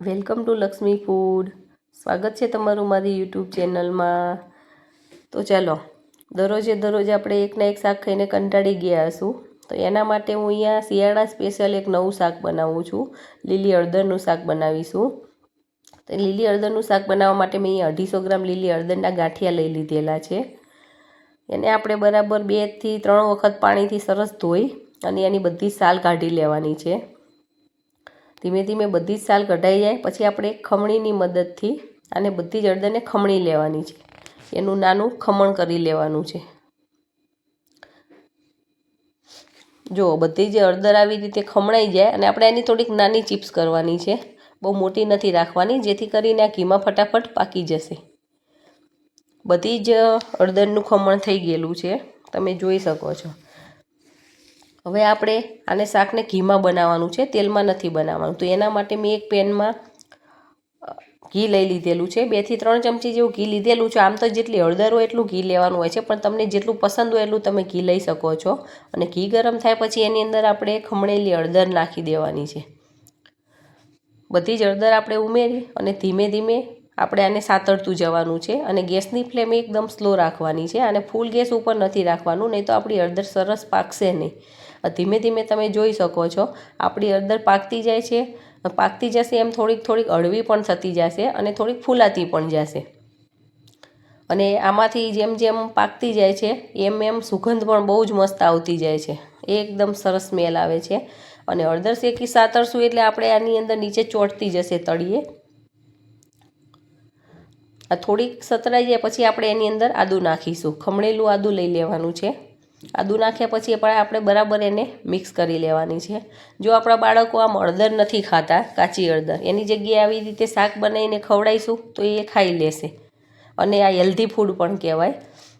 Welcome to Lakshmi food. સ્વાગત છે તમારું મારી યુટ્યુબ ચેનલમાં. તો ચાલો, દરરોજે દરરોજ આપણે એકના એક શાક ખાઈને કંટાળી ગયા હશું. તો એના માટે હું અહીંયા શિયાળા સ્પેશિયલ એક નવું શાક બનાવું છું. લીલી હળદરનું શાક બનાવીશું. તો લીલી હળદરનું શાક બનાવવા માટે મેં અહીંયા અઢીસો ગ્રામ લીલી હળદરના ગાંઠિયા લઈ લીધેલા છે. એને આપણે બરાબર બેથી ત્રણ વખત પાણીથી સરસ ધોઈ અને એની બધી સાલ કાઢી લેવાની છે. ધીમે ધીમે બધી જ સાલ કઢાઈ જાય. પછી આપણે ખમણીની મદદથી આને બધી જ હળદરને ખમણી લેવાની છે. એનું નાનું ખમણ કરી લેવાનું છે. જો, બધી જ હળદર આવી રીતે ખમણાઈ જાય અને આપણે એની થોડીક નાની ચિપ્સ કરવાની છે. બહુ મોટી નથી રાખવાની, જેથી કરીને આ ઘીમાં ફટાફટ પાકી જશે. બધી જ હળદરનું ખમણ થઈ ગયેલું છે. તમે જોઈ શકો છો. હવે આપણે આને શાકને ઘીમાં બનાવવાનું છે, તેલમાં નથી બનાવવાનું. તો એના માટે મેં એક પેનમાં ઘી લઈ લીધેલું છે. બેથી ત્રણ ચમચી જેવું ઘી લીધેલું છે. આમ તો જેટલી હળદર હોય એટલું ઘી લેવાનું હોય છે, પણ તમને જેટલું પસંદ હોય એટલું તમે ઘી લઈ શકો છો. અને ઘી ગરમ થાય પછી એની અંદર આપણે ખમણેલી હળદર નાખી દેવાની છે. બધી જ હળદર આપણે ઉમેરી અને ધીમે ધીમે આપણે આને સાતડતું જવાનું છે અને ગેસની ફ્લેમ એકદમ સ્લો રાખવાની છે. અને ફૂલ ગેસ ઉપર નથી રાખવાનું, નહીં તો આપણી હળદર સરસ પાકશે નહીં. ધીમે ધીમે તમે જોઈ શકો છો. આપણી હળદર પાકતી જાય છે. પાકતી જશે એમ થોડીક થોડીક હળવી પણ થતી જશે અને થોડીક ફૂલાતી પણ જશે. અને આમાંથી જેમ જેમ પાકતી જાય છે, એમ એમ સુગંધ પણ બહુ જ મસ્ત આવતી જાય છે. એકદમ સરસ સ્મેલ આવે છે. અને હળદર શેકી સાતરશું એટલે આપણે આની અંદર નીચે ચોંટતી જશે તળીએ. આ થોડીક સતરાઈ જાય પછી આપણે એની અંદર આદું નાખીશું. ખમણેલું આદું લઈ લેવાનું છે. આદુ નાખ્યા પછી પણ આપણે બરાબર એને મિક્સ કરી લેવાની છે. જો આપણા બાળકો આમ અડદર નથી ખાતા, કાચી અડદર એની જગ્યાએ આવી રીતે શાક બનાવીને ખવડાવીશું, તો એ ખાઈ લેશે. અને આ હેલ્ધી ફૂડ પણ કહેવાય.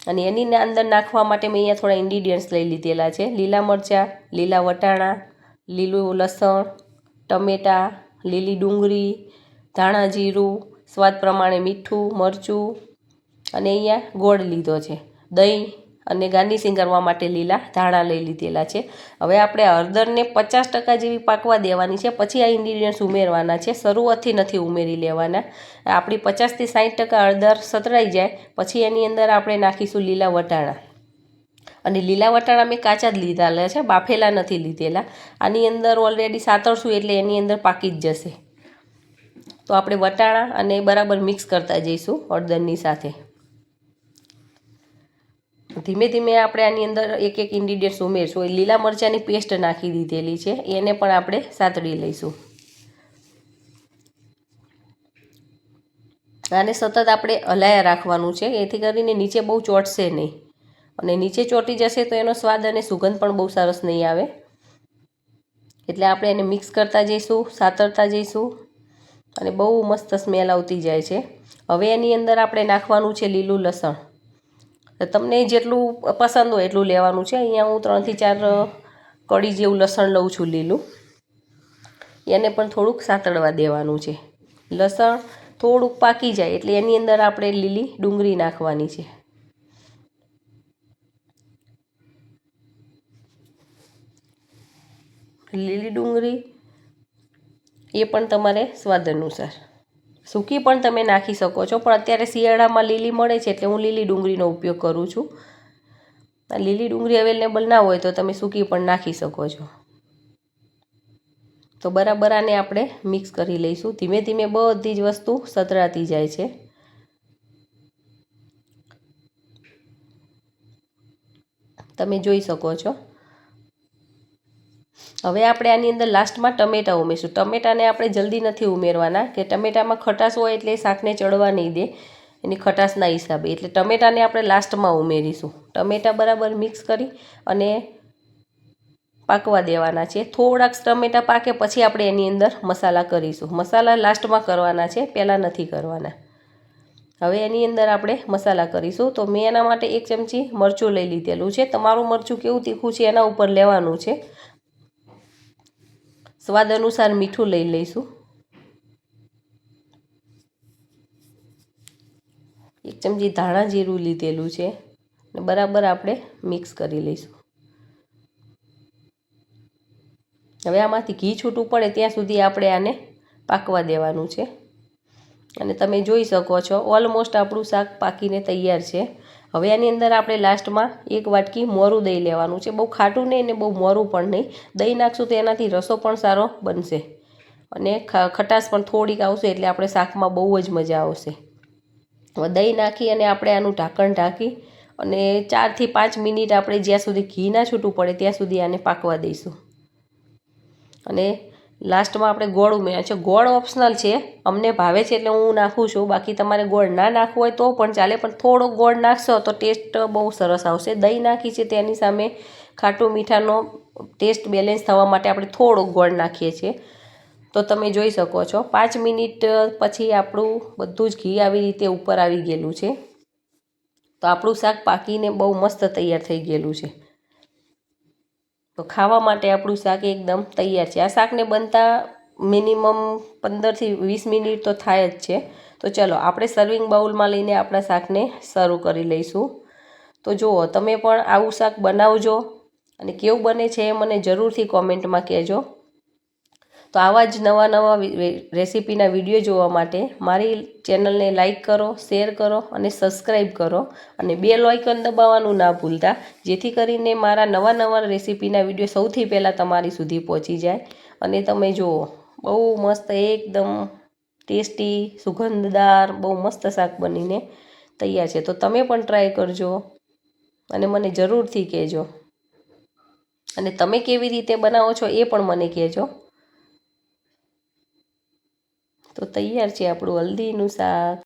અને એની અંદર નાખવા માટે મેં અહીંયા થોડા ઇન્ગ્રીડિયન્ટ્સ લઈ લીધેલા છે. લીલા મરચાં, લીલા વટાણા, લીલું લસણ, ટમેટાં, લીલી ડુંગળી, ધાણા જીરું, સ્વાદ પ્રમાણે મીઠું, મરચું અને અહીંયા ગોળ લીધો છે. દહીં અને ગાર્નિશિંગ કરવા માટે લીલા ધાણા લઈ લીધેલા છે. હવે આપણે હળદરને પચાસ ટકા જેવી પાકવા દેવાની છે. પછી આ ઇન્ગ્રીડિયન્ટ્સ ઉમેરવાના છે. શરૂઆતથી નથી ઉમેરી લેવાના. આપણી પચાસથી સાઠ ટકા હળદર સતરાઈ જાય. પછી એની અંદર આપણે નાખીશું લીલા વટાણા. અને લીલા વટાણા મેં કાચા જ લીધેલા છે. બાફેલા નથી લીધેલા. આની અંદર ઓલરેડી સાતરશું એટલે એની અંદર પાકી જ જશે. તો આપણે વટાણા અને બરાબર મિક્સ કરતા જઈશું હળદરની સાથે. ધીમે ધીમે આપણે આની અંદર એક એક ઇન્ગ્રીડિયન્ટ્સ ઉમેરશું. લીલા મરચાંની પેસ્ટ નાખી દીધેલી છે. એને પણ આપણે સાતડી લઈશું. આને સતત આપણે હલાયા રાખવાનું છે. એથી કરીને નીચે બહુ ચોટશે નહીં. અને નીચે ચોંટી જશે તો એનો સ્વાદ અને સુગંધ પણ બહુ સરસ નહીં આવે. એટલે આપણે એને મિક્સ કરતા જઈશું, સાતરતા જઈશું અને બહુ મસ્ત સ્મેલ આવતી જાય છે. હવે એની અંદર આપણે નાખવાનું છે લીલું લસણ. તમને જેટલું પસંદ હોય એટલું લેવાનું છે. અહીંયા હું ત્રણથી ચાર કડી જેવું લસણ લઉં છું લીલું. એને પણ થોડુંક સાતળવા દેવાનું છે. લસણ થોડુંક પાકી જાય એટલે એની અંદર આપણે લીલી ડુંગળી નાખવાની છે. લીલી ડુંગળી એ પણ તમારે સ્વાદ અનુસાર. સૂકી પણ તમે નાખી શકો છો. પણ અત્યારે શિયાળામાં લીલી મળે છે એટલે હું લીલી ડુંગળીનો ઉપયોગ કરું છું. લીલી ડુંગળી અવેલેબલ ના હોય તો તમે સૂકી પણ નાખી શકો છો. તો બરાબર આને આપણે મિક્સ કરી લઈશું. ધીમે ધીમે બધી જ વસ્તુ સતરાતી જાય છે. તમે જોઈ શકો છો. હવે આપણે આની અંદર લાસ્ટમાં ટમેટા ઉમેરશું. ટમેટાને આપણે જલ્દી નથી ઉમેરવાના કે ટમેટામાં ખટાશ હોય એટલે શાકને ચડવા નહીં દે. એની ખટાશના હિસાબે. એટલે ટમેટાને આપણે લાસ્ટમાં ઉમેરીશું. ટમેટા બરાબર મિક્સ કરી અને પાકવા દેવાના છે. થોડાક ટમેટા પાકે પછી આપણે એની અંદર મસાલા કરીશું. મસાલા લાસ્ટમાં કરવાના છે, પહેલાં નથી કરવાના. હવે એની અંદર આપણે મસાલા કરીશું. તો મેં એના માટે એક ચમચી મરચું લઈ લીધેલું છે. તમારું મરચું કેવું તીખું છે એના ઉપર લેવાનું છે. સ્વાદ અનુસાર મીઠું લઈ લઈશું. એક ચમચી ધાણા જીરું લીધેલું છે અને બરાબર આપણે મિક્સ કરી લઈશું. હવે આમાંથી ઘી છૂટું પડે ત્યાં સુધી આપણે આને પાકવા દેવાનું છે. અને તમે જોઈ શકો છો, ઓલમોસ્ટ આપણું શાક પાકીને તૈયાર છે. હવે આની અંદર આપણે લાસ્ટમાં એક વાટકી મોરું દહીં લેવાનું છે. બહુ ખાટું નહીં ને બહુ મોરું પણ નહીં. દહીં નાખશું તો એનાથી રસો પણ સારો બનશે. અને ખટાશ પણ થોડીક આવશે એટલે આપણે શાકમાં બહુ જ મજા આવશે. હવે દહીં નાખી અને આપણે આનું ઢાંકણ ઢાંકી અને ચારથી પાંચ મિનિટ આપણે જ્યાં સુધી ઘી ના છૂટું પડે ત્યાં સુધી આને પાકવા દઈશું. અને લાસ્ટમાં આપણે ગોળ ઉમેર્યા છે. ગોળ ઓપ્શનલ છે. અમને ભાવે છે એટલે હું નાખું છું. બાકી તમારે ગોળ ના નાખવું હોય તો પણ ચાલે, પણ થોડો ગોળ નાખશો તો ટેસ્ટ બહુ સરસ આવશે. દહીં નાખી છે તેની સામે ખાટું મીઠાનો ટેસ્ટ બેલેન્સ થવા માટે આપણે થોડો ગોળ નાખીએ છીએ. તો તમે જોઈ શકો છો. પાંચ મિનિટ પછી આપણું બધું જ ઘી આવી રીતે ઉપર આવી ગયેલું છે. તો આપણું શાક પાકીને બહુ મસ્ત તૈયાર થઈ ગયેલું છે. તો ખાવા માટે આપણું શાક એકદમ તૈયાર છે. આ શાકને બનતા મિનિમમ પંદરથી વીસ મિનિટ તો થાય જ છે. તો ચલો, આપણે સર્વિંગ બાઉલમાં લઈને આપણા શાકને સર્વ કરી લઈશું. તો જુઓ, તમે પણ આવું શાક બનાવજો અને કેવું બને છે એ મને જરૂરથી કોમેન્ટમાં કહેજો. તો આવા જ નવા નવા રેસીપીના વીડિયો જોવા માટે મારી ચેનલને લાઇક કરો, શેર કરો અને સબસ્ક્રાઈબ કરો અને બે લોઇકન દબાવવાનું ના ભૂલતા, જેથી કરીને મારા નવા નવા રેસીપીના વીડિયો સૌથી પહેલાં તમારી સુધી પહોંચી જાય. અને તમે જુઓ, બહુ મસ્ત એકદમ ટેસ્ટી સુગંધદાર, બહુ મસ્ત શાક બનીને તૈયાર છે. તો તમે પણ ટ્રાય કરજો અને મને જરૂરથી કહેજો. અને તમે કેવી રીતે બનાવો છો એ પણ મને કહેજો. તો તૈયાર છે આપણું હલ્દીનું શાક